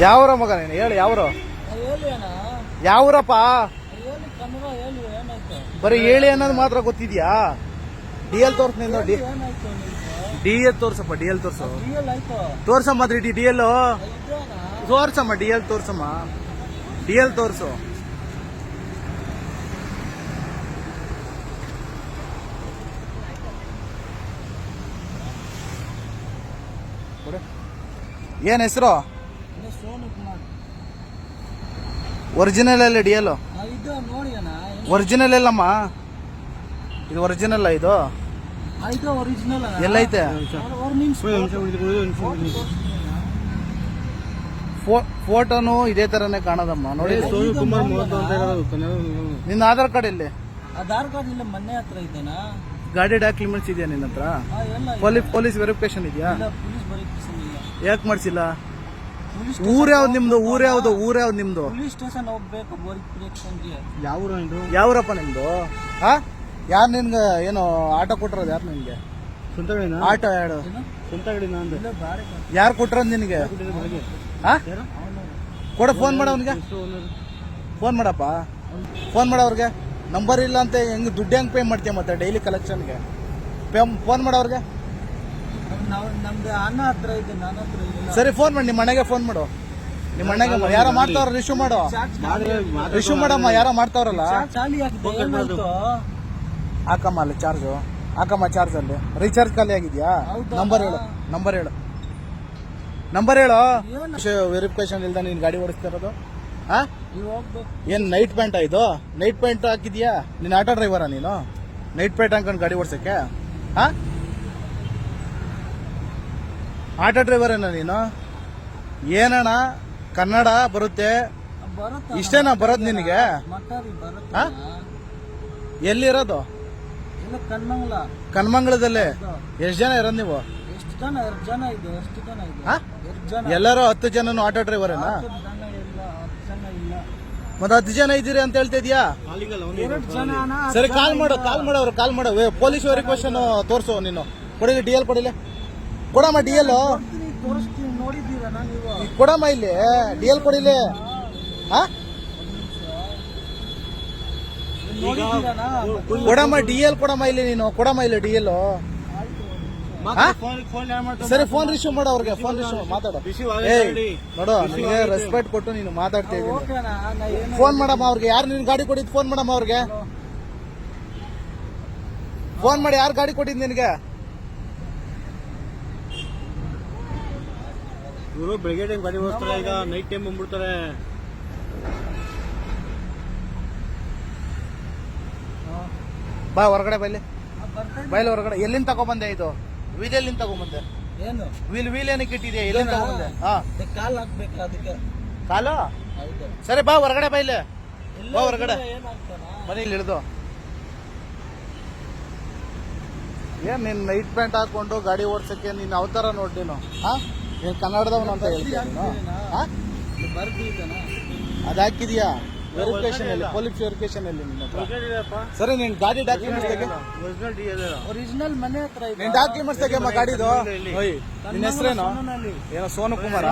ಯಾವ್ರ ಮಗ ನೀನು? ಹೇಳಿ ಯಾವ್ರು? ಯಾವ್ರಪ್ಪ? ಬರೀ ಹೇಳಿ ಅನ್ನೋದು ಮಾತ್ರ ಗೊತ್ತಿದ್ಯಾ? ಡಿ ಎಲ್ ತೋರ್ಸ್ ನೀನು ಡಿ ಡಿ ಎಲ್ ತೋರ್ಸಪ್ಪ ಡಿ ಎಲ್ ತೋರ್ಸು. ತೋರ್ಸಮ್ಮ ತೋರ್ಸಮ್ಮ ಡಿ ಡಿ ಎಲ್ ತೋರ್ಸಮ್ಮ ಡಿ ಎಲ್ ತೋರ್ಸಮ್ಮ. ಡಿ ಎಲ್ ತೋರ್ಸು. ಏನ್ ಹೆಸರು ಇನ್ನು ಸೋನು ಕುಮಾರ್ ಒರಿಜಿನಲ್ ಅಲ್ಲಿ ಡಿ ಎಲ್ ಇದು ನೋಡಿ ಅಣ್ಣ ಏನು- ಒರಿಜಿನಲ್ ಎಲ್ಲಮ್ಮ? ಇದು ಒರಿಜಿನಲ್ ಇದು? ಎಲ್ಲೈತೆ? ಫೋಟೋನು ಇದೇ ತರನೇ ಕಾಣದಮ್ಮ ನೋಡಿ. ನಿನ್ನ ಆಧಾರ್ ಕಾರ್ಡ್ ಇಲ್ಲಿ ಆಧಾರ್ ಕಾರ್ಡ್ ಇಲ್ಲ ಮನೆ ಹತ್ರ ಇದ್ದೇನಾ ಗಾಡಿ ಡಾಕ್ಯುಮೆಂಟ್ಸ್ ಇದೆಯಾ ನಿನ್ನ ಹತ್ರ? ಎಲ್ಲ. ಪೊಲೀಸ್ ಪೊಲೀಸ್ ವೆರಿಫಿಕೇಶನ್ ಇದೆಯಾ? ಇಲ್ಲ ಪೊಲೀಸ್ ವೆರಿಫಿಕೇಶನ್ ಇಲ್ಲ. ಯಾಕೆ ಮಾಡ್ಸಿಲ್ಲ? ಊರ್ ಯಾವ್ದು ನಿಮ್ದು? ಊರ್ ಯಾವ್ದು? ಊರ್ ಯಾವ್ದು ನಿಮ್ದು? ಪೊಲೀಸ್ ಸ್ಟೇಷನ್ ಹೋಗ್ಬೇಕು ಯಾವ ಯಾವ್ರಪ್ಪ ನಿಮ್ದು? ಹಾ? ಯಾರು ನಿನ್ಗೆ ಏನು ಆಟೋ ಕೊಟ್ಟಿರೋದು ಯಾರು ನಿನ್ಗೆ? ಸುಂತಗಡಿನ ಗಾಡಿನ ಆಟೋ ಯಾರು? ಸುಂತಗಡಿನ ಸ್ವಂತ ಗಾಡಿನ ಅಂದೆ. ಇಲ್ಲ ಬಾರಿ ಕಾಣ್- ಯಾರು ಕೊಟ್ಟಿರೋದು ನಿನಗೆ? ಹಾ? ಕೊಡ ಫೋನ್ ಮಾಡ ಅವನಿಗೆ. ಫೋನ್ ಮಾಡಪ್ಪ. ಫೋನ್ ಮಾಡ ಅವ್ರಿಗೆ. ನಂಬರ್ ಇಲ್ಲ ಅಂತ ಹೆಂಗ್ ದುಡ್ಡು ಹೆಂಗ್ ಪೇ ಮಾಡ್ತೀಯ ಮತ್ತೆ ಡೈಲಿ ಕಲೆಕ್ಷನ್ಗೆ? ಫೋನ್ ಮಾಡ ಅವ್ರಿಗೆ. ನಾವು ನಮ್ದು ಅಣ್ಣ ಹತ್ರ ಇದೆ ನನ್ನ ಹತ್ರ ಇಲ್ಲ ಸರಿ ಫೋನ್ ಮಾಡಿ ನಿಮ್ಮ ಮನೆಗೆ ಫೋನ್ ಮಾಡು. ನಿಮ್ಮ ಮನೆಗೆ ಯಾರ ಮಾಡ್ತಾವ್ರ ರಿಶ್ಯೂ ಮಾಡು. ರಿಶು ರಿಶ್ಯೂ ಮಾಡಮ್ಮ ಯಾರೋ ಮಾಡ್ತಾವ್ರಲ್ಲ. ಚಾಲಿ ಆಗಿದೆ ಏನಾಯ್ತು ಹಾಕಮ್ಮ ಅಲ್ಲಿ ಚಾರ್ಜು ಹಾಕಮ್ಮ ಚಾರ್ಜ್ ಅಲ್ಲಿ. ರೀಚಾರ್ಜ್ ಖಾಲಿ ಆಗಿದ್ಯಾ? ಹೌದಾ? ನಂಬರ್ ಹೇಳು ನಂಬರ್ ಹೇಳು. ನಂಬರ್ ಹೇಳು. ಏನು? ವೆರಿಫಿಕೇಶನ್ ಇಲ್ದ ನೀನ್ ಗಾಡಿ ಓಡಿಸ್ತಾ ಇರೋದು ಹಾ ನೀವು ಹೋಗ್ಬೇಕು. ಏನ್ ನೈಟ್ ಪ್ಯಾಂಟ್ ಇದು? ನೈಟ್ ಪ್ಯಾಂಟ್ ಹಾಕಿದ್ಯಾ? ನೀನ್ ಆಟೋ ಡ್ರೈವರಾ ನೀನು? ನೈಟ್ ಪ್ಯಾಂಟ್ ಹಾಕೊಂಡು ಗಾಡಿ ಓಡಿಸಕ್ಕೆ? ಹಾ ಆಟೋ ಡ್ರೈವರ್ ಡ್ರೈವರೇನ ನೀನು? ಏನಣ್ಣ? ಕನ್ನಡ ಬರುತ್ತೆ? ಬರುತ್ತೆ ಇಷ್ಟೇನಾ ಬರೋದ್ ನಿನಗೆ? ಎಲ್ಲಿರೋದು? ಇಲ್ಲ ಕಣ್ಮಂಗ್ಲ. ಕನ್ಮಂಗ್ಲದಲ್ಲಿ ಎಷ್ಟು ಜನ ಇರೋದು ನೀವು? ಎಷ್ಟು ಜನ? ಎರಡು ಜನ ಇದೆ? ಎಷ್ಟು ಜನ ಇದೆ? ಹಾ? ಎರಡು ಜನ? ಎಲ್ಲರೂ ಹತ್ತು ಜನನು ಆಟೋ ಡ್ರೈವರೇನಾ ಹತ್ತು ಜನ ಇಲ್ಲ ಹತ್ತು ಜನ ಇಲ್ಲ. ಮತ್ತೆ ಹತ್ತು ಜನ ಇದ್ದೀರಿ ಅಂತ ಹೇಳ್ತಾ ಇದೀಯಾ? ಎರಡು ಜನ ಸರಿ ಕಾಲ್ ಮಾಡು ಕಾಲ್ ಮಾಡೋ ಕಾಲ್ ಮಾಡೋ. ಪೊಲೀಸ್ ವೆರಿಫಿಕೇಶನ್ ತೋರಿಸು ನೀನು. ಕೊಡಿಲಿ ಡಿ ಎಲ್ ಕೊಡಿಲಿ. ಕೊಡಮ್ಮ ಡಿ ಎಲ್ ಕೊಡಮ್ಮ ಇಲ್ಲಿ ಡಿ ಎಲ್ ಕೊಡಿಲಿ ಕೊಡಮ್ಮ ಡಿ ಎಲ್ ಕೊಡಮ್ಮ ಇಲ್ಲಿ ನೀನು ಕೊಡಮ್ಮ ಇಲ್ಲಿ ಡಿ ಎಲ್ ಸರಿ ಫೋನ್ ರಿಸೀವ್ ಮಾಡು ಅವ್ರಿಗೆ ಫೋನ್ ರಿಸೀವ್ ಮಾತಾಡು. ನೋಡು. ನಿಮಗೆ ರೆಸ್ಪೆಕ್ಟ್ ಕೊಟ್ಟು ನೀನು ಮಾತಾಡ್ತಾ ಇದ್ದೀನಿ. ಫೋನ್ ಮಾಡಮ್ಮ ಅವ್ರಿಗೆ ಯಾರು ನಿನ್ ಗಾಡಿ ಕೊಟ್ಟಿದ್ದು ಫೋನ್ ಮಾಡಮ್ಮ ಅವ್ರಿಗೆ. ಫೋನ್ ಮಾಡಿ ಯಾರು ಗಾಡಿ ಕೊಟ್ಟಿದ್ದು ನಿನಗೆ? ಇವರು ಬೆಳಗ್ಗೆ ಟೈಮ್ ಗಾಡಿ ಓಡಿಸ್ತಾರೆ ಈಗ ನೈಟ್ ಟೈಮ್ ಬಂದ್ಬಿಡ್ತಾರೆ. ಬಾ ಹೊರಗಡೆ ಬೈಲಿ. ಬೈಲಿ ಹೊರಗಡೆ. ಎಲ್ಲಿಂದ ತಗೊಂಬಂದೆ ಇದು? ವೀಲ್ ಎಲ್ಲಿಂದ ತಗೊಂಬಂದೆ? ಏನು? ವೀಲ್ ವೀಲ್ ಏನಕ್ಕೆ ಇಟ್ಟಿದ್ಯಾ? ಎಲ್ಲಿಂದ ತಗೊಂಬಂದೆ? ಹಾ. ಅದೇ ಕಾಲ್ ಹಾಕ್ಬೇಕು ಅದಕ್ಕೆ? ಕಾಲು? ಸರಿ ಬಾ ಹೊರಗಡೆ ಬೈಲಿ ಬಾ ಹೊರಗಡೆ. ಮನೇಲಿ ಇಳಿದು. ಏನ್ ನೀನ್ ನೈಟ್ ಪ್ಯಾಂಟ್ ಹಾಕೊಂಡು ಗಾಡಿ ಓಡ್ಸಕ್ಕೆ ನೀನ್ ಅವತಾರ ನೋಡಿ ನೀನು ಹಾ? ನೀನ್ ಕನ್ನಡದವನು ಅಂತ ಹೇಳ್ತೀನಿ ಅದು ಹಾಕಿದ್ಯಾ? ವೆರಿಫಿಕೇಶನ್ ಅಲ್ಲಿ ಪೊಲೀಸ್ ವೆರಿಫಿಕೇಶನ್ ಅಲ್ಲಿ ನಿನ್ನ ಸರಿ ನಿನ್ ಗಾಡಿ ಡಾಕ್ಯುಮೆಂಟ್ಸ್ ತೆಗೆ. ಒರಿಜಿನಲ್ ಮನೆ ಹತ್ರ ನಿನ್ ಡಾಕ್ಯುಮೆಂಟ್ಸ್ ತೆಗೆಮ್ಮ ಗಾಡಿದು. ಓಯ್ ನಿನ್ನ ಹೆಸರೇನು? ಏನೋ ಸೋನು ಕುಮಾರ?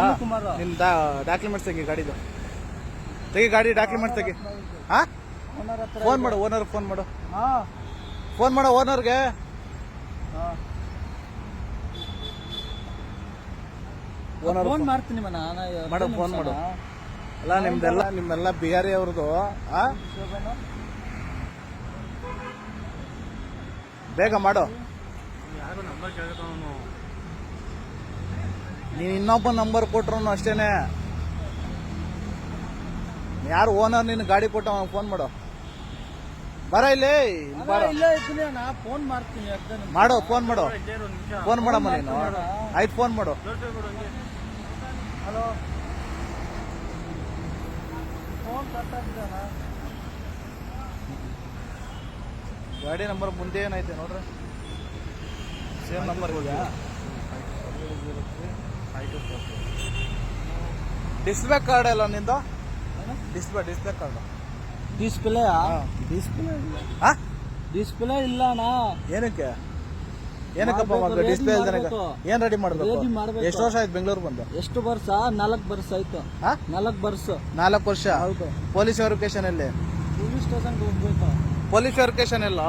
ನಿನ್ನ ಡಾಕ್ಯುಮೆಂಟ್ಸ್ ತೆಗೆ ಗಾಡಿದು. ತೆಗೆ ಗಾಡಿ ಡಾಕ್ಯುಮೆಂಟ್ಸ್ ತೆಗೆ. ಹಾ ಫೋನ್ ಮಾಡು ಓನರ್ ಫೋನ್ ಮಾಡು. ಹಾ. ಫೋನ್ ಮಾಡು ಓನರ್ಗೆ ಓನರ್ ಫೋನ್ ಮಾಡ್ತೀನಿ ನಾ ಮಾಡು, ಫೋನ್ ಮಾಡು. ಅಲ್ಲ ನಿಮ್ದೆಲ್ಲ ನಿಮ್ಮೆಲ್ಲ ಬಿಹಾರಿ ಅವ್ರದ್ದು? ಬೇಗ ಮಾಡು. ಯಾರು ನಂಬರ್ ಕೇಳ್ತಾವನು ನೀನ್ ಇನ್ನೊಬ್ಬ ನಂಬರ್ ಕೊಟ್ರು ಅಷ್ಟೇನೆ. ಯಾರು ಓನರ್ ನಿನ್ ಗಾಡಿ ಕೊಟ್ಟ ಫೋನ್ ಮಾಡು. ಬರ ಇಲ್ಲಿ ಫೋನ್ ಮಾಡ್ತೀನಿ. ಮಾಡು ಫೋನ್ ಮಾಡು. ಫೋನ್ ಮಾಡಮ್ಮ ನೀನು. ಆಯ್ತು ಫೋನ್ ಮಾಡು. ಹಲೋ. ಫೋನ್ ಕಟ್ಟಾಗ್ತಾನ ಗಾಡಿ ನಂಬರ್ ಮುಂದೆ ಏನೈತೆ ನೋಡ್ರಿ? ಸೇಮ್ ನಂಬರ್ ಇದೆಯಾ? ಡಿಸ್ಪ್ಲೇ ಕಾರ್ಡ್ ಎಲ್ಲ ನಿಂದ? Display display card display. Display ಇಲ್ಲ. ಡಿಸ್ಪ್ಲೇ ಇಲ್ಲ ಏನಕ್ಕೆ? ಏನಕ್ಕಪ್ಪ ಡಿಸ್ಪ್ಲೇ ready ಏನ್ ರೆಡಿ ಮಾಡ್ಬೇಕು? ಎಷ್ಟು ವರ್ಷ ಆಯ್ತು ಬೆಂಗಳೂರು ಬಂದು? ಎಷ್ಟು ವರ್ಷ? ನಾಲ್ಕು ವರ್ಷ ಆಯ್ತು. ಹಾ? ನಾಲ್ಕು ವರ್ಷ. ನಾಲ್ಕು ವರ್ಷ? ಹೌದು. ಪೊಲೀಸ್ ವೆರಿಫಿಕೇಶನ್ ಅಲ್ಲಿ ಪೊಲೀಸ್ ಸ್ಟೇಷನ್ ಹೋಗ್ಬೇಕು? ಪೊಲೀಸ್ ವೆರಿಫಿಕೇಶನ್ ಎಲ್ಲ?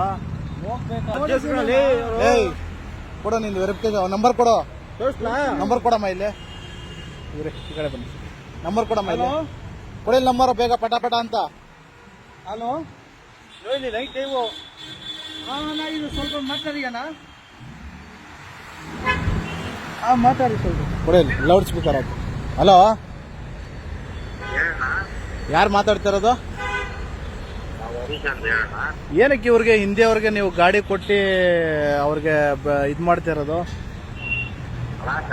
ಹೋಗ್ಬೇಕು? ಏಯ್ ಕೊಡೋ ನಿಂದು ವೆರಿಫಿಕೇಶನ್ ನಂಬರ್ ಕೊಡೋ. ನಂಬರ್ ಕೊಡಮ್ಮ ಇಲ್ಲಿ. ಇವ್ರೆ ಈ ಕಡೆ ಬನ್ನಿ. ನಂಬರ್ ಕೊಡಮ್ಮ ಇಲ್ಲಿ. ಕೊಡಿ ನಂಬರ್ ಬೇಗ ಪಟ ಪಟ ಅಂತ. ಹಲೋ ಇಲ್ಲಿ ಲೈಟ್ ಟೈಮು ಇದು ಸ್ವಲ್ಪ ಮಾತಾಡಿ ಅಣ್ಣ ಹಾಂ ಮಾತಾಡಿ ಕೊಡಿ ಲೌಡ್ ಸ್ಪೀಕರ್ ಹಾಕಿ. ಹಲೋ ಯಾರು ಮಾತಾಡ್ತಿರೋದು ಏನಕ್ಕೆ ಇವ್ರಿಗೆ ಹಿಂದಿ ಅವ್ರಿಗೆ ನೀವು ಗಾಡಿ ಕೊಟ್ಟು ಅವ್ರಿಗೆ ಇದು ಮಾಡ್ತಿರೋದು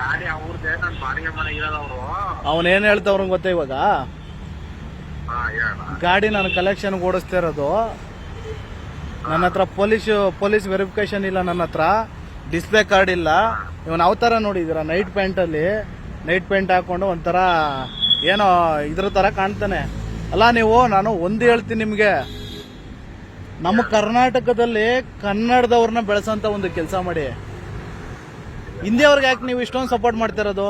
ಗಾಡಿ ಅವ್ರದ್ದೇ ನನ್ ಬಾಡಿಗೆ ಮನೆ ಇರೋದವ್ರು ಅವನ್ ಏನ್ ಹೇಳ್ತಾವ್ರಂಗ್ ಗೊತ್ತಾ ಇವಾಗ? ಗಾಡಿ ನಾನು ಕಲೆಕ್ಷನ್ ಓಡಿಸ್ತಾ ಇರೋದು. ನನ್ನ ಹತ್ರ ಪೊಲೀಸ್ ಪೊಲೀಸ್ ವೆರಿಫಿಕೇಶನ್ ಇಲ್ಲ ನನ್ನ ಹತ್ರ. ಡಿಸ್ಪ್ಲೇ ಕಾರ್ಡ್ ಇಲ್ಲ. ಇವನ್ ಅವತಾರ ನೋಡಿದಿರ ನೈಟ್ ಪ್ಯಾಂಟ್ ಅಲ್ಲಿ ನೈಟ್ ಪ್ಯಾಂಟ್ ಹಾಕೊಂಡು ಒಂಥರ ಏನೋ ಇದ್ರ ತರ ಕಾಣ್ತಾನೆ. ಅಲ್ಲ ನೀವು ನಾನು ಒಂದು ಹೇಳ್ತೀನಿ ನಿಮ್ಗೆ. ನಮ್ಮ ಕರ್ನಾಟಕದಲ್ಲಿ ಕನ್ನಡದವ್ರನ್ನ ಬೆಳೆಸಂತ ಒಂದು ಕೆಲಸ ಮಾಡಿ. ಹಿಂದಿಯವ್ರಿಗೆ ಯಾಕೆ ನೀವು ಇಷ್ಟೊಂದು ಸಪೋರ್ಟ್ ಮಾಡ್ತಿರೋದು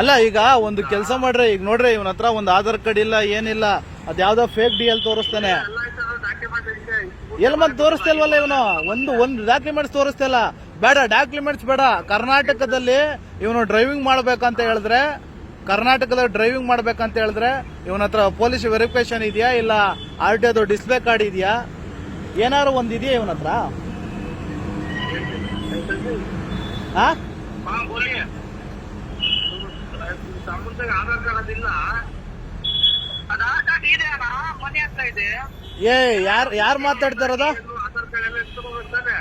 ಅಲ್ಲ, ಈಗ ಒಂದು ಕೆಲಸ ಮಾಡ್ರಿ, ಈಗ ನೋಡ್ರಿ ಇವನ ಹತ್ರ ಒಂದು ಆಧಾರ್ ಕಾರ್ಡ್ ಇಲ್ಲ, ಏನಿಲ್ಲ ಅದ್ಯಾವ್ದೋ ಫೇಕ್ ಡಿ ಎಲ್ ತೋರಿಸ್ತಾನೆ. ಎಲ್ ಮತ್ತೆ ತೋರಿಸ್ತಿಲ್ವಲ್ಲ ಇವನು? ಒಂದು ಒಂದು ಡಾಕ್ಯುಮೆಂಟ್ಸ್ ತೋರಿಸ್ತಲ್ಲ. ಬೇಡ ಡಾಕ್ಯುಮೆಂಟ್ಸ್ ಬೇಡ. ಕರ್ನಾಟಕದಲ್ಲಿ ಇವನು ಡ್ರೈವಿಂಗ್ ಮಾಡ್ಬೇಕಂತ ಹೇಳಿದ್ರೆ, ಕರ್ನಾಟಕದಲ್ಲಿ ಡ್ರೈವಿಂಗ್ ಮಾಡ್ಬೇಕಂತ ಹೇಳಿದ್ರೆ, ಇವನ ಹತ್ರ ಪೊಲೀಸ್ ವೆರಿಫಿಕೇಶನ್ ಇದೆಯಾ ಇಲ್ಲ? ಆರ್ ಟಿ ಅದು ಡಿಸ್ಪ್ಲೇ ಕಾರ್ಡ್ ಇದೆಯಾ? ಏನಾದ್ರು ಒಂದು ಇದೆಯಾ ಇವನ ಹತ್ರ? ಹಾ ತಮ್ಮಂತಾಗ ಆಧಾರ್ ಕಾರ್ಡ್ ಅದಿಲ್ಲ. ಆಧಾರ್ ಕಾರ್ಡ್ ಇದೆ ಅಣ್ಣ ಮನೆ ಹತ್ರ ಇದೆ. ಏ ಯಾರ್ ಯಾರು ಮಾತಾಡ್ತಾರದ ಆಧಾರ್ ಕಾರ್ಡ್ ಎಲ್ಲ ಎತ್ಕೊಬೇಕು ತಾನೆ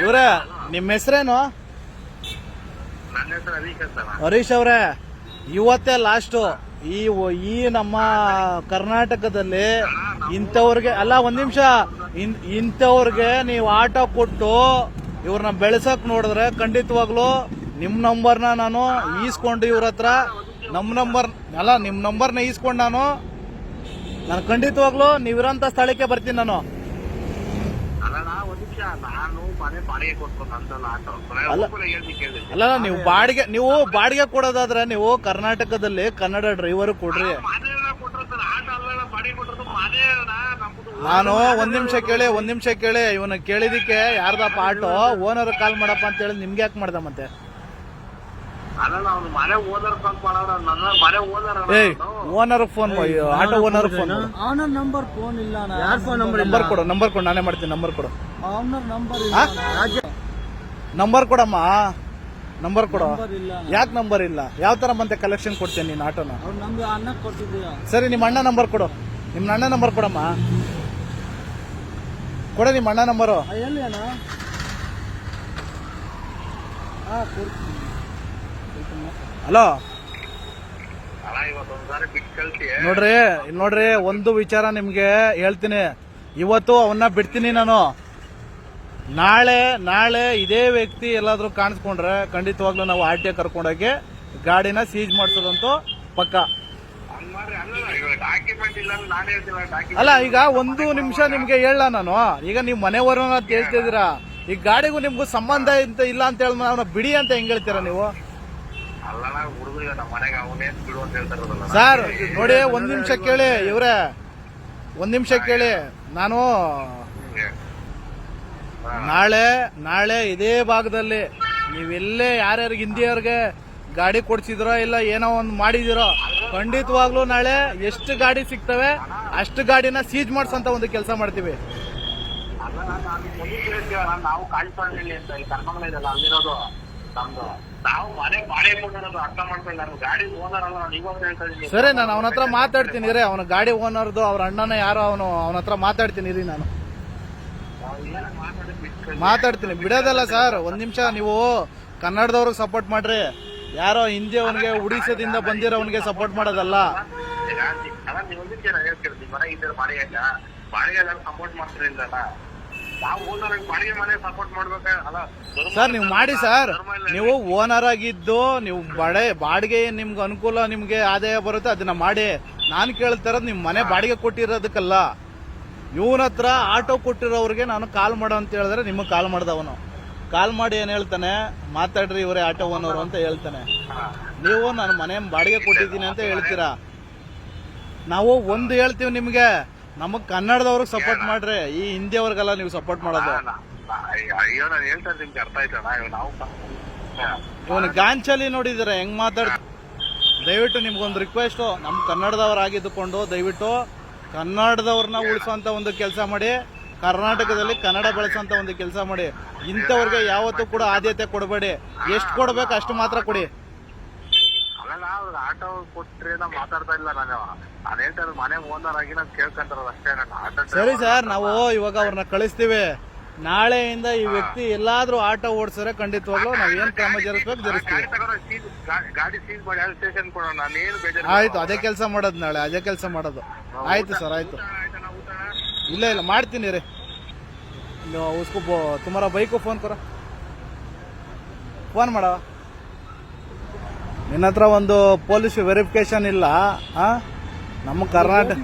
ಇವ್ರೆ ನಿಮ್ಮ ಹೆಸರೇನು? ನನ್ನ ಹೆಸರು ಅಲೀಕ್ ಅಂತಣ್ಣ ಹರೀಶ್ ಅವರೇ ಇವತ್ತೇ ಲಾಸ್ಟು ಈ ಈ ನಮ್ಮ ಕರ್ನಾಟಕದಲ್ಲಿ ಇಂಥವ್ರಿಗೆ ಅಲ್ಲ ಒಂದ್ ನಿಮಿಷ. ಇಂಥವ್ರಿಗೆ ನೀವು ಆಟೋ ಕೊಟ್ಟು ಇವ್ರನ್ನ ಬೆಳೆಸಕ್ ನೋಡಿದ್ರೆ ಖಂಡಿತವಾಗ್ಲು ನಿಮ್ ನಂಬರ್ನ ನಾನು ಈಸ್ಕೊಂಡು ಇವ್ರ ಹತ್ರ. ನಮ್ಮ ನಂಬರ್ ಅಲ್ಲ ನಿಮ್ಮ ನಂಬರ್ನ ಈಸ್ಕೊಂಡು ನಾನು. ನಾನು ಖಂಡಿತವಾಗ್ಲೂ ನೀವಿರೋಂಥ ಸ್ಥಳಕ್ಕೆ ಬರ್ತೀನಿ ನಾನು. ಅಲ್ಲ ನೀವು ಬಾಡಿಗೆ ನೀವು ಬಾಡಿಗೆ ಕೊಡೋದಾದ್ರೆ ನೀವು ಕರ್ನಾಟಕದಲ್ಲಿ ಕನ್ನಡ ಡ್ರೈವರ್ ಕೊಡ್ರಿ. ನಾನು ಒಂದ್ ನಿಮಿಷ ಕೇಳಿ ಒಂದ್ ನಿಮಿಷ ಕೇಳಿ ಇವನ ಕೇಳಿದಿಕ್ಕೆ ಯಾರ್ದಪ್ಪ ಆಟೋ ಓನರ್ ಕಾಲ್ ಮಾಡಪ್ಪ ಅಂತ ಹೇಳಿ ನಿಮ್ಗೆ ಯಾಕೆ ಮಾಡ್ದ ಮತ್ತೆ ಅಲ್ಲ ಅವ್ನು ಮನೆ ಓನರ್ ಬಂದ್ ಮಾಡೋಣ ನನ್ನ ಮನೆ ಓನರ್ ಏಯ್ owner phone auto owner phone ಅವನ. ನಂಬರ್ ಫೋನ್ ಇಲ್ಲ ಅಣ್ಣ ಯಾರ್ phone ನಂಬರ್ ಕೊಡು ನಂಬರ್ ಕೊಡು ನಾನೇ ಮಾಡ್ತೀನಿ ನಂಬರ್ ಕೊಡು. ಅವನ ನಂಬರ್? ನಂಬರ್ ಕೊಡಮ್ಮ. ನಂಬರ್ ಕೊಡು. ಇಲ್ಲ ಯಾಕೆ ನಂಬರ್ ಇಲ್ಲ? ಯಾವ ತರ ಮತ್ತೆ ಕಲೆಕ್ಷನ್ ಕೊಡ್ತೀನಿ ನೀನು ಆಟೋನ ಕೊಟ್ಟಿದ್ದೀಯ ಸರಿ ನಿಮ್ಮ ಅಣ್ಣ ನಂಬರ್ ಕೊಡು. ನಿಮ್ಮ ಅಣ್ಣ ನಂಬರ್ ಕೊಡಮ್ಮ. ಕೊಡ ನಿಮ್ಮ ಅಣ್ಣ ನಂಬರು ಎಲ್ಲಿ ಅಣ್ಣ? ಹಾ ಕೊಡ್ತೀನಿ. ಹಲೋ? ನೋಡ್ರಿ ಇಲ್ಲಿ ನೋಡ್ರಿ ಒಂದು ವಿಚಾರ ನಿಮ್ಗೆ ಹೇಳ್ತೀನಿ. ಇವತ್ತು ಅವನ್ನ ಬಿಡ್ತೀನಿ ನಾನು. ನಾಳೆ ನಾಳೆ ಇದೇ ವ್ಯಕ್ತಿ ಎಲ್ಲಾದ್ರೂ ಕಾಣಿಸ್ಕೊಂಡ್ರೆ ಖಂಡಿತವಾಗ್ಲೂ ನಾವು ಆರ್ ಟಿ ಕರ್ಕೊಂಡೋಗಿ ಗಾಡಿನ ಸೀಜ್ ಮಾಡ್ಸೋದಂತೂ ಪಕ್ಕ. ಅಲ್ಲ ಈಗ ಒಂದು ನಿಮಿಷ ನಿಮ್ಗೆ ಹೇಳ ನಾನು? ಈಗ ನೀವು ಮನೆವರನ್ನ ಅಂತ ಹೇಳ್ತಿದ್ದೀರಾ ಈ ಗಾಡಿಗೂ ನಿಮ್ಗೂ ಸಂಬಂಧ ಇಲ್ಲ ಅಂತ ಹೇಳಿ ಬಿಡಿ ಅಂತ ಹೆಂಗ್ ಹೇಳ್ತೀರಾ ನೀವು? ಸರ್ ನೋಡಿ ಒಂದ್ ನಿಮಿಷ ಕೇಳಿ ಇವ್ರೆ. ಒಂದ್ ನಿಮಿಷ ಕೇಳಿ. ನಾನು ನಾಳೆ ನಾಳೆ ಇದೇ ಭಾಗದಲ್ಲಿ ನೀವೆಲ್ಲೇ ಯಾರ್ಯಾರಿಗೆ ಹಿಂದಿಯವ್ರಿಗೆ ಗಾಡಿ ಕೊಡ್ಸಿದ್ರೋ ಇಲ್ಲ ಏನೋ ಒಂದು ಮಾಡಿದಿರೋ ಖಂಡಿತವಾಗ್ಲೂ ನಾಳೆ ಎಷ್ಟು ಗಾಡಿ ಸಿಗ್ತವೆ ಅಷ್ಟು ಗಾಡಿನ ಸೀಜ್ ಮಾಡ್ಸಂತ ಒಂದು ಕೆಲಸ ಮಾಡ್ತೀವಿ. ನಾವು ಕಾಳಿಪಳ್ಳಿ ಅಂತ ಈ ಕರ್ಮಂಗಲ ಇದೆಲ್ಲ ಅಲ್ಲಿರೋದು ನಮ್ದು. ನಾವು ಮನೆ ಬಾಡಿಗೆ ಕೊಟ್ಟಿರೋದು ಅರ್ಥ ಮಾಡ್ಕೊಳ್ಳಿ ನಾನು ಗಾಡಿ ಓನರ್ ಅಲ್ಲ ನಾನು ಇವತ್ತು ಹೇಳ್ತಾ ಇದೀನಿ ಸರಿ ನಾನು ಅವನ ಹತ್ರ ಮಾತಾಡ್ತೀನಿ ರೀ ಅವನ ಗಾಡಿ ಓನರ್ದು ಅವ್ರ ಅಣ್ಣನ ಯಾರೋ ಅವನು ಅವನ ಹತ್ರ ಮಾತಾಡ್ತೀನಿ ರೀ ನಾನು. ಮಾತಾಡ್ತೀನಿ. ಬಿಡೋದಲ್ಲ ಸರ್ ಒಂದ್ ನಿಮಿಷ ನೀವು ಕನ್ನಡದವ್ರಿಗೆ ಸಪೋರ್ಟ್ ಮಾಡ್ರಿ. ಯಾರೋ ಹಿಂದಿ ಅವನಿಗೆ ಉಡಿಸದಿಂದ ಬಂದಿರೋವನಿಗೆ ಸಪೋರ್ಟ್ ಮಾಡೋದಲ್ಲ. ಅಲ್ಲ ನೀವು ಸಪೋರ್ಟ್ ಮಾಡ್ತಿರಲಿಲ್ಲ ಸರ್ ನೀವು ಮಾಡಿ ಸರ್ ನೀವು ಓನರ್ ಆಗಿದ್ದು ನೀವು ಬಡೆ ಬಾಡಿಗೆ ನಿಮ್ಗೆ ಅನುಕೂಲ ನಿಮ್ಗೆ ಆದಾಯ ಬರುತ್ತೆ ಅದನ್ನ ಮಾಡಿ. ನಾನು ಕೇಳ್ತಾರ ನಿಮ್ಮ ಮನೆ ಬಾಡಿಗೆ ಕೊಟ್ಟಿರೋದಕ್ಕಲ್ಲ. ಇವನ ಹತ್ರ ಆಟೋ ಕೊಟ್ಟಿರೋರಿಗೆ ನಾನು ಕಾಲ್ ಮಾಡೋ ಅಂತ ಹೇಳಿದ್ರೆ ನಿಮಗೆ ಕಾಲ್ ಮಾಡ್ದವನು ಕಾಲ್ ಮಾಡಿ ಏನು ಹೇಳ್ತಾನೆ? ಮಾತಾಡ್ರಿ ಇವರೇ ಆಟೋ ಓನರ್ ಅಂತ ಹೇಳ್ತಾನೆ. ನೀವು ನಾನು ಮನೆ ಬಾಡಿಗೆ ಕೊಟ್ಟಿದ್ದೀನಿ ಅಂತ ಹೇಳ್ತೀರಾ? ನಾವು ಒಂದು ಹೇಳ್ತೀವಿ ನಿಮಗೆ. ನಮಗ್ ಕನ್ನಡದವ್ರಿಗೆ ಸಪೋರ್ಟ್ ಮಾಡ್ರಿ ಈ ಹಿಂದಿಯವ್ರಿಗೆಲ್ಲ ನೀವು ಸಪೋರ್ಟ್ ಮಾಡೋದು. ಅಯ್ಯೋ ನಾನು ಹೇಳ್ತಾ ನಿಮ್ಗೆ ಅರ್ಥ ಆಯ್ತಣ್ಣ ನಾವು ಇವನು ಗಾಂಚಲಿ ನೋಡಿದ್ರೆ ಹೆಂಗ್ ಮಾತಾಡ್ ದಯವಿಟ್ಟು ನಿಮ್ಗೊಂದು ರಿಕ್ವೆಸ್ಟ್ ನಮ್ಮ ಕನ್ನಡದವರಾಗಿದ್ದುಕೊಂಡು ದಯವಿಟ್ಟು ಕನ್ನಡದವ್ರನ್ನ ಉಳಿಸುವಂತ ಒಂದು ಕೆಲಸ ಮಾಡಿ ಕರ್ನಾಟಕದಲ್ಲಿ ಕನ್ನಡ ಬೆಳೆಸೋಂತ ಒಂದು ಕೆಲಸ ಮಾಡಿ ಇಂಥವ್ರಿಗೆ ಯಾವತ್ತೂ ಕೂಡ ಆದ್ಯತೆ ಕೊಡಬೇಡಿ. ಎಷ್ಟು ಕೊಡ್ಬೇಕು ಅಷ್ಟು ಮಾತ್ರ ಕೊಡಿ. ಅವ್ರಿಗೆ ಆಟೋ ಕೊಟ್ರೆ ನಾ ಮಾತಾಡ್ತಾ ಇಲ್ಲ ನಾನು ನಾನು ಹೇಳ್ತಾ ಇರೋದು ಮನೆ ಓನರ್ ಆಗಿ ನಾನು ಕೇಳ್ಕೊಂತಾರಲ್ಲ ಅಷ್ಟೇ ನಾನು ಆಟೋ ಸರಿ ಸರ್ ನಾವು ಇವಾಗ ಅವ್ರನ್ನ ಕಳಿಸ್ತೀವಿ. ನಾಳೆಯಿಂದ ಈ ವ್ಯಕ್ತಿ ಎಲ್ಲಾದ್ರೂ ಆಟೋ ಓಡಿಸಿದ್ರೆ ಖಂಡಿತವಾಗ್ಲೂ ನಾವ್ ಏನ್ ಕ್ರಮ ಜರುಗಿಸ್ಬೇಕು ಜರುಗಿಸ್ತೀವಿ. ಗಾಡಿ ಮಾಡಿ ಸ್ಟೇಷನ್ ಕೊಡೋಣ ನಾನು ಏನು ಬೇಜಾರು ಆಯ್ತು ಅದೇ ಕೆಲಸ ಮಾಡೋದು ನಾಳೆ ಅದೇ ಕೆಲಸ ಮಾಡೋದು. ಆಯ್ತು ಸರ್ ಆಯ್ತು. ಇಲ್ಲ ಇಲ್ಲ ಮಾಡ್ತೀನಿ ರೀ. ಬೋ ತುಮಾರ ಬೈಕು ಫೋನ್ ಕರ ಫೋನ್ ಮಾಡವ ನಿನ್ನ ಹತ್ರ ಒಂದು ಪೊಲೀಸ್ ವೆರಿಫಿಕೇಶನ್ ಇಲ್ಲ ನಮ್ಮ ಕರ್ನಾಟಕ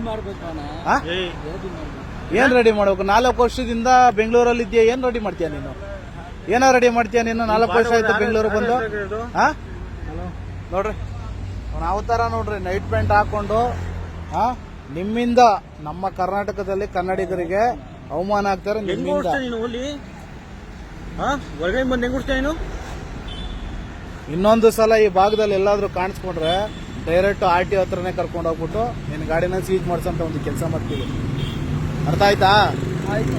ಏನ್ ರೆಡಿ ಮಾಡ್ಬೇಕು? ನಾಲ್ಕು ವರ್ಷದಿಂದ ಬೆಂಗಳೂರಲ್ಲಿ ಇದೆಯಾ? ಏನ್ ರೆಡಿ ಮಾಡ್ತೀಯ ನೀನು? ಏನೋ ರೆಡಿ ಮಾಡ್ತೀಯ ನೀನು? ನಾಲ್ಕು ವರ್ಷ ಆಯ್ತು ಬೆಂಗಳೂರು ಬಂದು? ಹಾ ನೋಡ್ರಿ. ಅವ್ನ ಅವತಾರ ನೋಡ್ರಿ ನೈಟ್ ಪ್ಯಾಂಟ್ ಹಾಕೊಂಡು ಹಾ ನಿಮ್ಮಿಂದ ನಮ್ಮ ಕರ್ನಾಟಕದಲ್ಲಿ ಕನ್ನಡಿಗರಿಗೆ ಅವಮಾನ ಆಗ್ತಾರೆ ನಿಮ್ಮಿಂದ. ಹೊರಗಡೆ ಬಂದು ಹೆಂಗ್ ನೀನು? ಇನ್ನೊಂದು ಸಲ ಈ ಭಾಗದಲ್ಲಿ ಎಲ್ಲಾದ್ರೂ ಕಾಣಿಸ್ಕೊಂಡ್ರೆ ಡೈರೆಕ್ಟ್ ಆರ್ ಟಿ ಹತ್ರನೇ ಕರ್ಕೊಂಡು ಹೋಗ್ಬಿಟ್ಟು ನಿನ್ನ ಗಾಡಿನ ಸೀಜ್ ಮಾಡ್ಸಂತ ಒಂದು ಕೆಲಸ ಮಾಡ್ತೀವಿ. ಅರ್ಥ ಆಯ್ತಾ? ಆಯ್ತು.